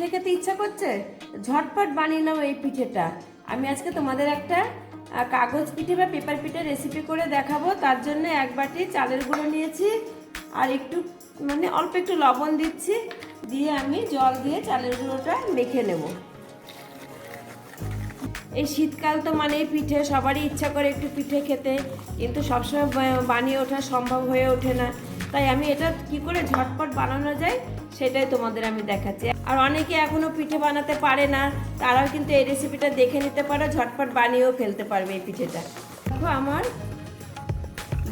পিঠে খেতে ইচ্ছা করছে? ঝটপট বানিয়ে নাও এই পিঠেটা। আমি আজকে তোমাদের একটা কাগজ পিঠে বা পেপার পিঠে রেসিপি করে দেখাবো। তার জন্য এক বাটি চালের গুঁড়ো নিয়েছি আর একটু মানে অল্প একটু লবণ দিচ্ছি। দিয়ে আমি জল দিয়ে চালের গুঁড়োটা মেখে নেব। এই শীতকাল তো মানে পিঠে, সবারই ইচ্ছা করে একটু পিঠে খেতে। কিন্তু সবসময় বানিয়ে ওঠা সম্ভব হয়ে ওঠে না। তাই আমি এটা কি করে ঝটপট বানানো যায়, সেটাই তোমাদের আমি দেখাচ্ছি। আর অনেকে এখনও পিঠে বানাতে পারে না, তারাও কিন্তু এই রেসিপিটা দেখে নিতে পারো, ঝটপট বানিয়েও ফেলতে পারবে এই পিঠেটা। দেখো আমার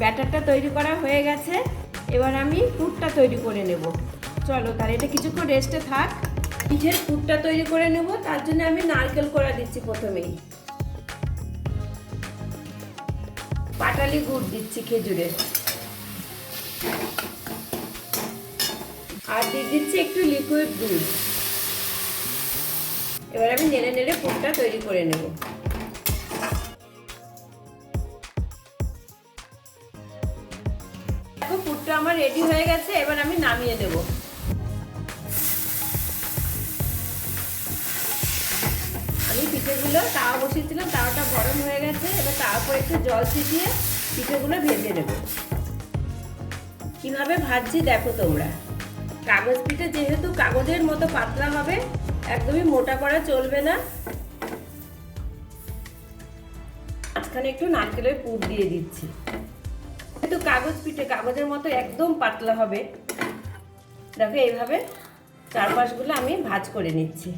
ব্যাটারটা তৈরি করা হয়ে গেছে, এবার আমি পুরটা তৈরি করে নেব। চলো তাহলে এটা কিছুক্ষণ রেস্টে থাক, পিঠের পুরটা তৈরি করে নেব, তার জন্য আমি নারকেল কোড়া দিচ্ছি প্রথমেই। পাটালি গুড় দিচ্ছি খেজুরের। আর দিয়ে দিচ্ছি একটু লিকুইড দুধ। এবার আমি নেড়ে নেড়ে পুরটা তৈরি করে নেব। পুরটা আমার রেডি হয়ে গেছে, এবার আমি নামিয়ে দেব আমি পিঠেগুলো, তাওয়া বসিয়েছিলাম, তাওয়াটা গরম হয়ে গেছে, এবার তাওয়ার উপর একটু জল ছিটিয়ে পিঠেগুলো ভেজে নেব। কীভাবে ভাজছি দেখো তোমরা। কাগজ পিঠে যেহেতু কাগজের মতো পাতলা হবে, একদমই মোটা করা চলবে না। মাঝখানে একটু নারকেলের পুর দিয়ে দিচ্ছি। কিন্তু কাগজ পিঠে কাগজের মতো একদম পাতলা হবে। দেখো এইভাবে চারপাশগুলো আমি ভাজ করে নিচ্ছি।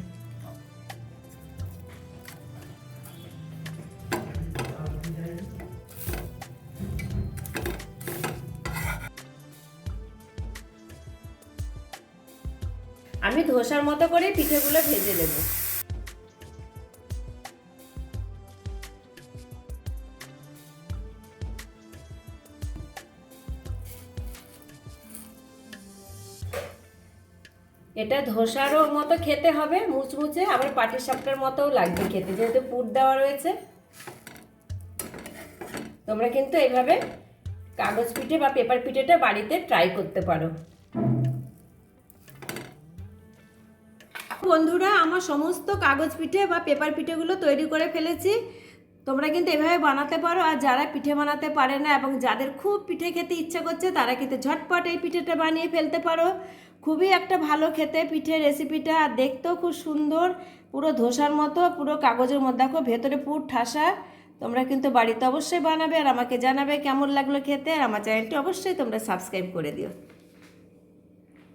আমি ধোসার মতো করে পিঠেগুলো ভেজে নেব। এটা ধোসারও মতো খেতে হবে, মুচমুচে, আবার পাটির সাপটার মতোও লাগবে খেতে, যেহেতু পুর দেওয়া রয়েছে। তোমরা কিন্তু এইভাবে কাগজ পিঠে বা পেপার পিঠেটা বাড়িতে ট্রাই করতে পারো। বন্ধুরা, আমার সমস্ত কাগজ পিঠে বা পেপার পিঠেগুলো তৈরি করে ফেলেছি। তোমরা কিন্তু এভাবে বানাতে পারো আর যারা পিঠে বানাতে পারে না এবং যাদের খুব পিঠে খেতে ইচ্ছা করছে, তারা কিন্তু ঝটপট এই পিঠেটা বানিয়ে ফেলতে পারো। খুবই একটা ভালো খেতে পিঠে রেসিপিটা আর দেখতেও খুব সুন্দর, পুরো ধোসার মতো, পুরো কাগজের মধ্যে দেখো ভেতরে পুর ঠাসা। তোমরা কিন্তু বাড়িতে অবশ্যই বানাবে আর আমাকে জানাবে কেমন লাগল খেতে আর আমার চ্যানেলটি অবশ্যই তোমরা সাবস্ক্রাইব করে দিও।